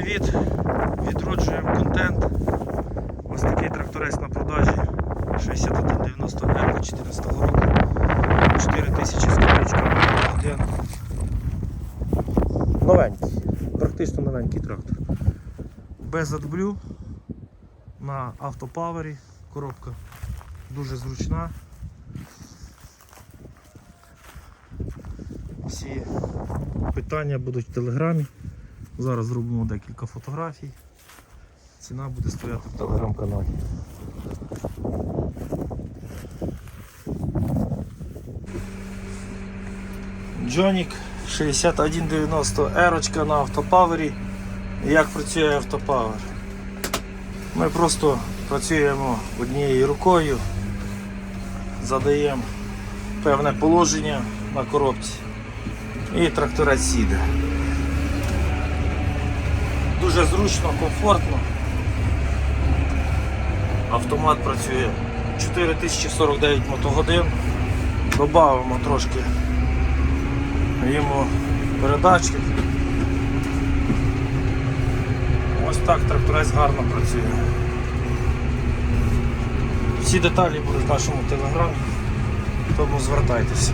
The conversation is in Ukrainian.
Привіт! Відроджуємо контент. Ось такий тракторець на продажі 6190 Evo 14 року. 4000 з копійками один. Новенький, практично новенький трактор. Без адблю на автопавері. Коробка дуже зручна. Всі питання будуть в телеграмі. Зараз зробимо декілька фотографій. Ціна буде стояти в телеграм-каналі. Джонік 6190 ерочка на автопавері. Як працює автопавер? Ми просто працюємо однією рукою, задаємо певне положення на коробці і тракторець їде. Дуже зручно, комфортно. Автомат працює 4049 мотогодин. Добавимо трошки йому передачки. Ось так тракторець гарно працює. Всі деталі будуть в нашому телеграмі, тому звертайтеся.